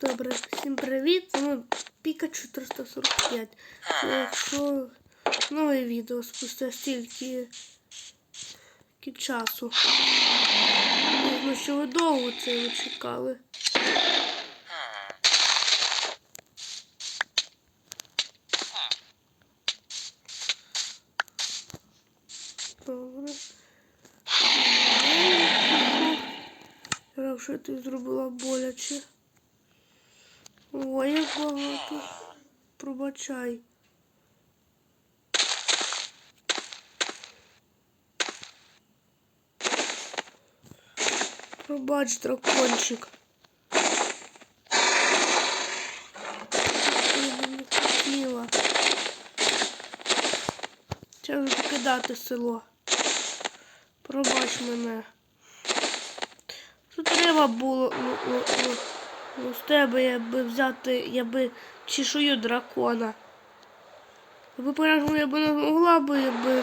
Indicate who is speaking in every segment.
Speaker 1: Добре, всім привіт. Ну, Піка 445. Якщо нове відео спустя стільки часу. Ну, що ви довго це чекали. Добре. Я що ти зробила боляче. Ой, як багато. Пробачай. Пробач, дракончик. Не хотіла. Покидати село. Пробач мене. Що треба було ну, ну, ну, ну, з тебе я би взяти, я би чешую дракона. Якби переживу я би не змогла би, я би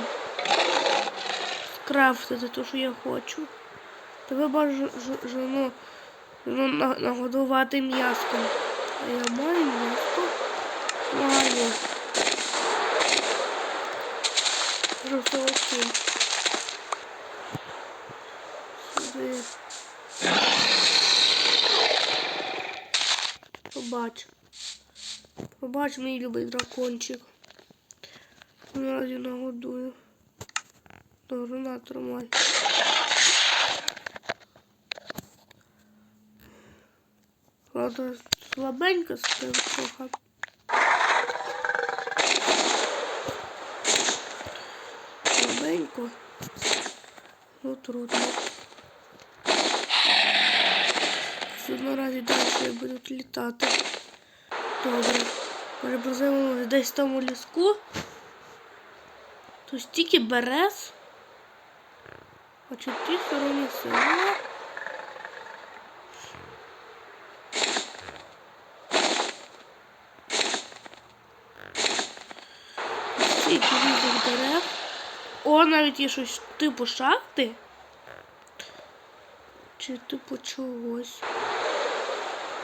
Speaker 1: скрафтити те, що я хочу. Тебе жену, жену нагодувати м'яском. А я маю м'яско? Маю. Просто окей. Сюди. Побач. Побач, мій любий дракончик. Наразі нагодую. Добре, на, тримай. Правда, слабенько стив трохи. Слабенько. Ну, трудно. Все наразі далі будуть літати. Добре. Перебразимо десь там у ліску. То стільки берез. А ті різних дерев. О, навіть є щось типу шахти. Чи типу чогось.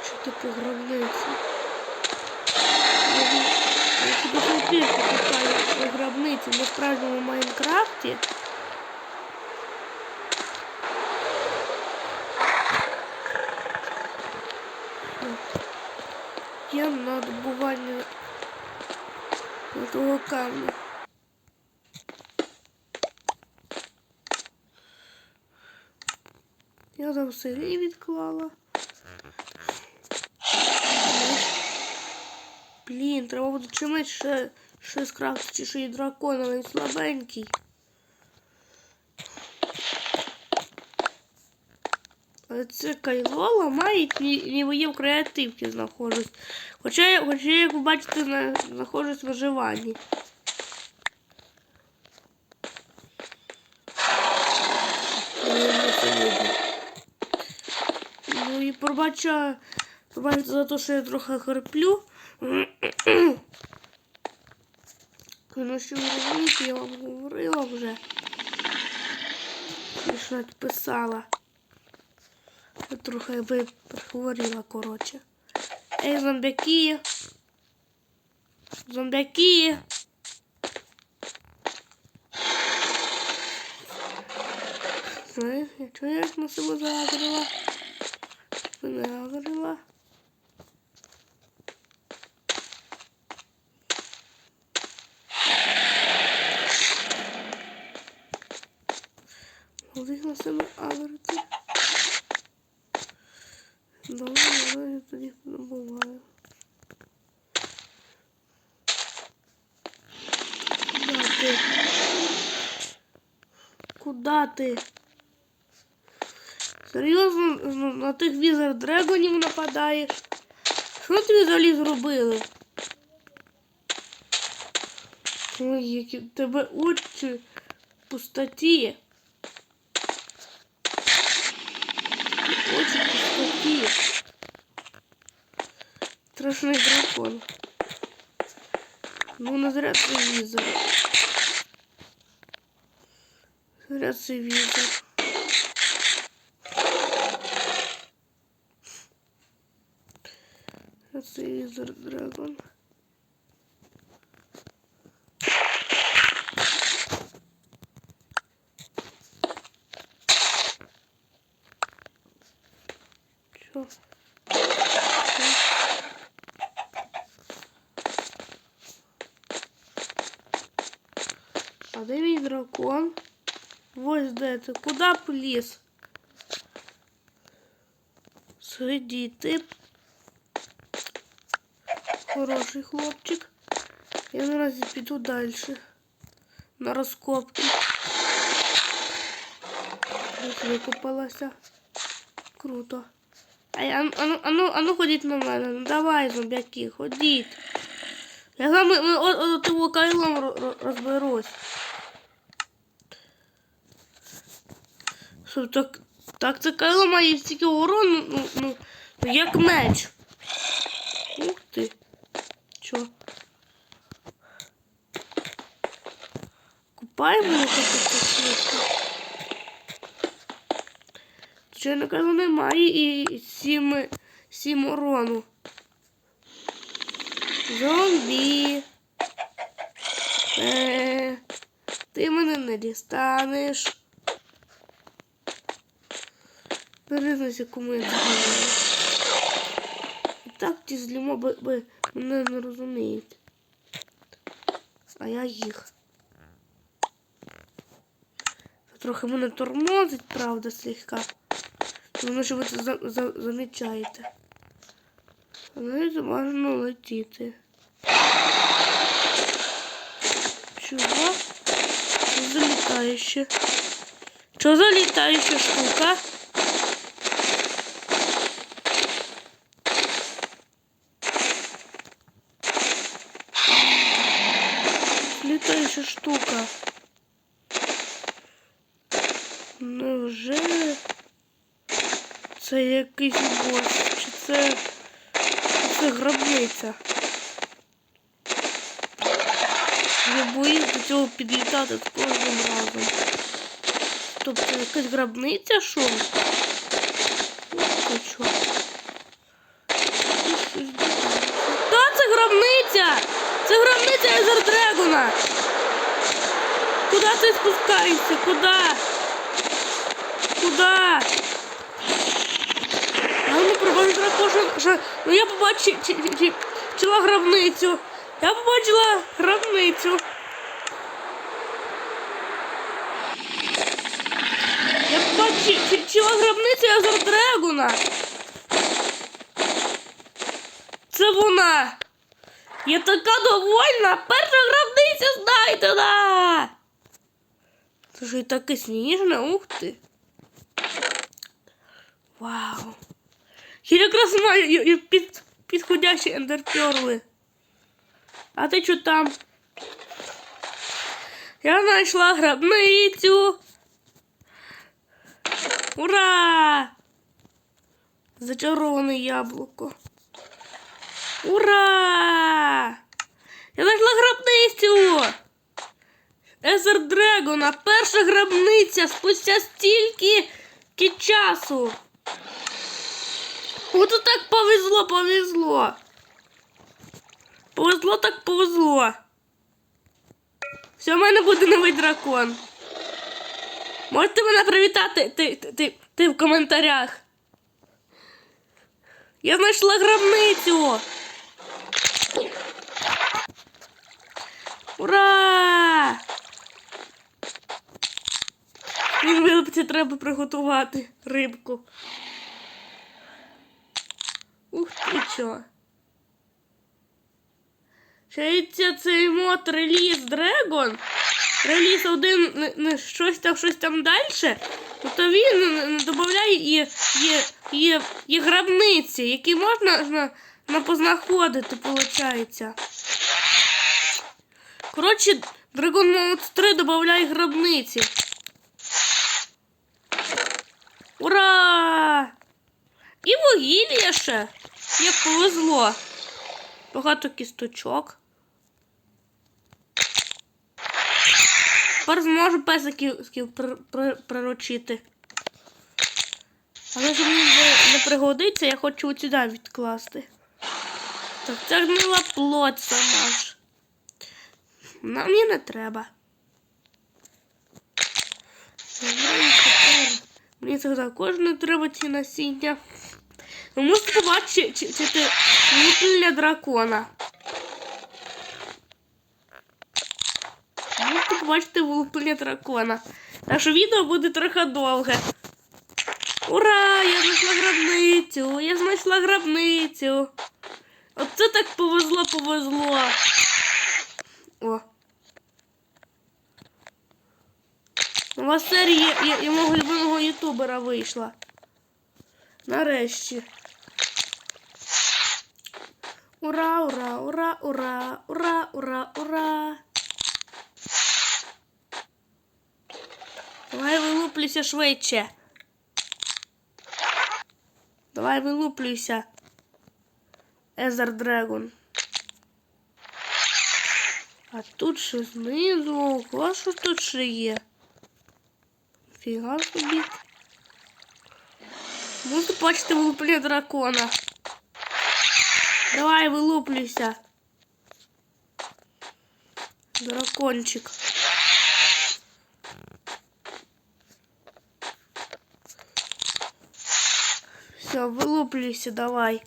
Speaker 1: Чи типу гробниці. Я я себе завжди покупаю в гробниці на справжньому Майнкрафті. Я на добування того камня. Я там селі відклала. Блін, треба буде чимось ще, ще скрафтити, що і дракон, але він слабенький. Але це кайло ламають, ні- в креативці знаходжусь. Хоча, хоча як ви бачите, на, знаходжусь в виживанні. Ну і пробача, пробачте за те, що я трохи хриплю. Ну що ви розумієте, я вам говорила вже. Я писала. Я трохи би говорила, коротше. Ей, зомбяки. Зомбяки. Знаєш, я чую, як на себе загрила. Не себе агрити. Добре, я тоді забуваю. Куда ти? Куда ти? Серйозно на- тих візер дрегонів нападаєш? Що тобі взагалі зробили? Ой, які тебе очі пустоті. Очі в пустоті. Страшний дракон. Ну, не зря це візор. Зря це візор. Це Ізер А де мій дракон? Ось де ти. Куди поліз? Сидіти. Хороший хлопчик. Я наразі піду далі. На розкопки. Ось. Круто. Ай, ану, ану, ану, ану ходіть на мене. Ну давай, зомбяки, ходіть. Я з вами ми, от, от, от, кайлом ро- ро- розберусь. Що, так, так це кайло має стільки урону, ну, ну, ну, як меч. Ух ти. Чо? Купаємо мене так швидко. Звичайно, кайло немає і сім, сім урону. Зомбі. Е, ти мене не дістанеш. Перезнайся, кому я договорю. І так ті злі моби би мене не розуміють. А я їх. Це трохи мене тормозить, правда, слегка. Тому що ви це за, за, замічаєте. Але можна летіти. Чого? Що за літаюче? Що за літаюча штука? Літаюча штука. Невже це якийсь бос? Чи це, це гробниця? Я боюсь до цього підлітати з кожним разом. Тобто якась гробниця що? Ну, що? Ну. Та це гробниця! Це гробниця Езер Дрегона! Куди ти спускаєшся? Куди? Куди? А ну пробачу кожен. Ну я чи, гробницю. Я побачила гробницю. Я побачив чи, чила гробницю Езер Дрегона. Це вона. Я така довольна. Перша гробниця знайдена. Це ж і таке сніжне, ух ти. Вау. Я якраз маю під, підходящі ендерперли. А ти що там? Я знайшла гробницю. Ура! Зачароване яблуко. Ура! Я знайшла гробницю! Езер Дрегона, перша гробниця спустя стільки часу. Ото так повезло, повезло. Повезло так повезло. Все, в мене буде новий дракон. Можете мене привітати ти, ти, ти, ти в коментарях. Я знайшла гробницю. Ура! Він вилупці треба приготувати рибку. Ух ти чо. Шається цей мод реліз Dragon. Реліз один щось там, щось там далі. То він не- не додає і, і, і, і гробниці, які можна на, на познаходити, виходить. Коротше, Dragon Mode 3 додає гробниці. Ура! І вугілля ще. Як повезло. Багато кісточок. Тепер зможу песиків при- при- приручити. Але ж мені не, пригодиться, я хочу от сюди відкласти. Так це гнила плоть сама ж. Нам мені не треба. Мені це також не треба ці насіння. Ви можете побачити чи, чи, чи, вуплення дракона. Можете побачити вулплення дракона. Так що відео буде трохи довге. Ура! Я знайшла гробницю! Я знайшла гробницю! Оце так повезло, повезло. О. Нова серія я, я, мого любимого ютубера вийшла. Нарешті. Ура, ура, ура, ура, ура, ура, ура. Давай вилуплюйся швидше. Давай вилуплюйся. Езер Дрегон. А тут ще знизу. Ого, що тут ще є? Фіга собі. Можна бачити вилуплення дракона. Давай вилуплюйся. Дракончик. Все, вилуплюйся, давай.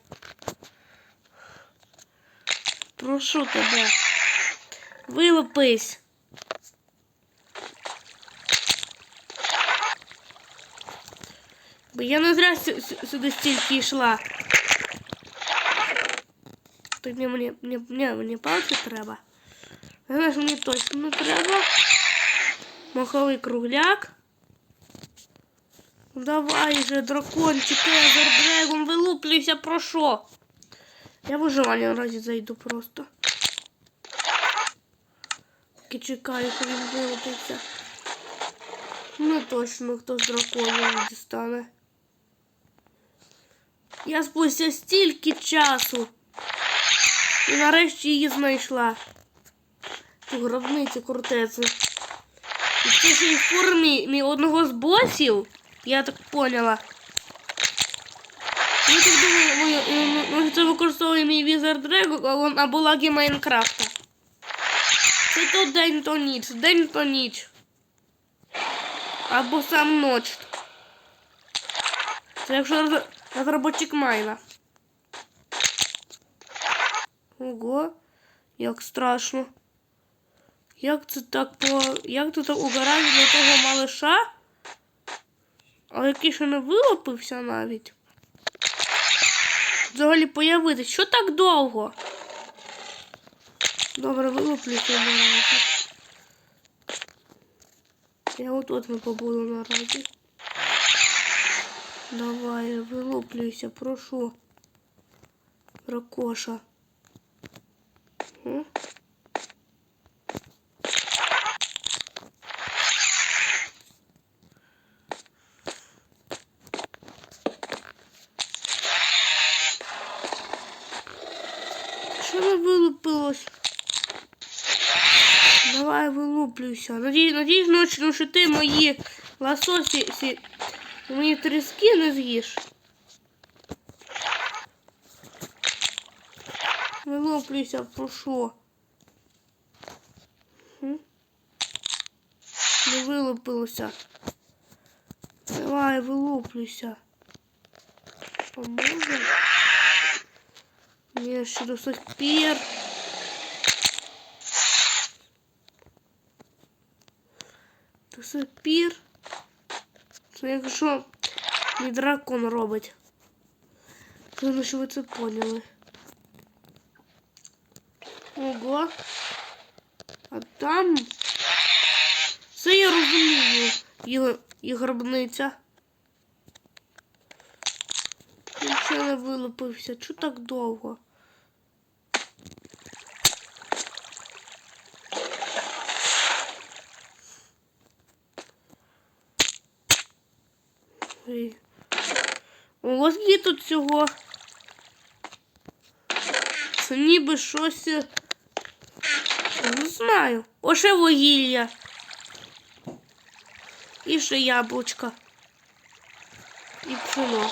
Speaker 1: Прошу тебе. Вилупись. Бо я не зря сю- сю- сюди стільки йшла. То мені, мені, мені, мені, мені палки треба. Знаєш, мені точно не треба. Маховий кругляк. Давай же, дракончик, Езер, Дрегон, вилуплюйся, про що? Я в виживання наразі зайду просто. І чекаю, що він вилупиться. Ну точно, хто з драконом дістане. Я спустя стільки часу. І нарешті її знайшла. Ту гробницю крутецю. І в формі мій одного з босів. Я так поняла. Я так думаю, ми- ми- може це використовує мій Wizard Dragon або лаги Майнкрафта. Це то день, то ніч, день, то ніч. Або сам ноч. Це якщо роз- розробочик Майна. Ого, як страшно. Як це так по. Як тут угорає для того малиша? А який ще не вилупився навіть. Взагалі появитись. Що так довго? Добре, вилуплюся наразі. Я отут ми побуду наразі. Давай, вилуплюйся, прошу. Ракоша. М? Що не вилупилось? Давай вилуплюйся. Надіюсь, надіюсь, ночі, ну, що ти мої лососі, сі, мої тріски не з'їш. Вилуплюйся, прошу. Не вилупилося. Давай, вилуплюйся. Поможе? Ні, ще до сих пір. До сих пір. Це якщо мій дракон робить. Головне, що ви це поняли. Ого. А там. Це я розумію. Його, і гробниця. Він ще не вилупився. Чого так довго? Ого, скільки тут всього. Це ніби щось. е, Не знаю. О, ще вугілля. І ще яблучка. І пшено.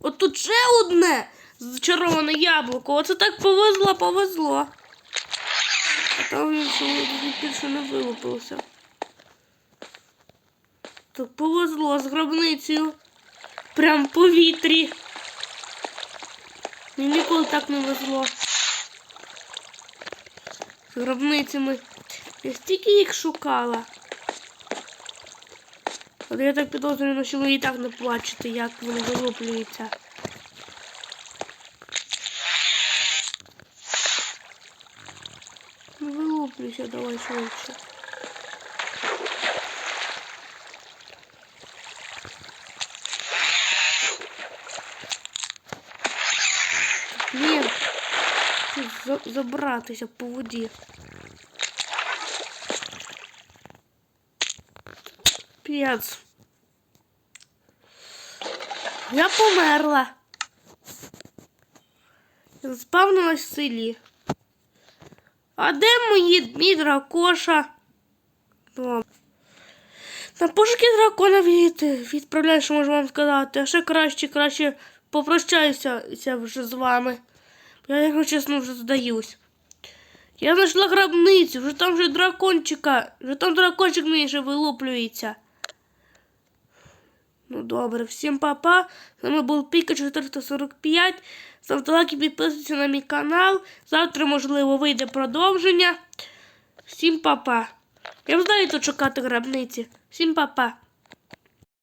Speaker 1: От тут ще одне зачароване яблуко. Оце так повезло, повезло. А там він більше не вилупився. Так повезло з гробницею. Прям повітрі. Мені ніколи так не везло. З гробницями. Я стільки їх шукала. Але я так підозрюю, що ви і так не плачете, як вони вилуплюються. Ну вилуплюйся, давай швидше. Блін, тут за- забратися по воді. П'єц. Я померла. Я Спавнилась в селі. А де мої мій дракоша? О. На пошуки дракона від, відправляю, що можу вам сказати. А ще краще, краще попрощаюся вже з вами. Я, якщо чесно, вже здаюсь. Я знайшла гробницю, вже там вже дракончика, вже там дракончик мій ще вилуплюється. Ну добре, всім па-па. З вами був Піка 445. Ставте лайки, підписуйтесь на мій канал. Завтра, можливо, вийде продовження. Всім па-па. Я знаю, тут шукати гробниці. Всім па-па.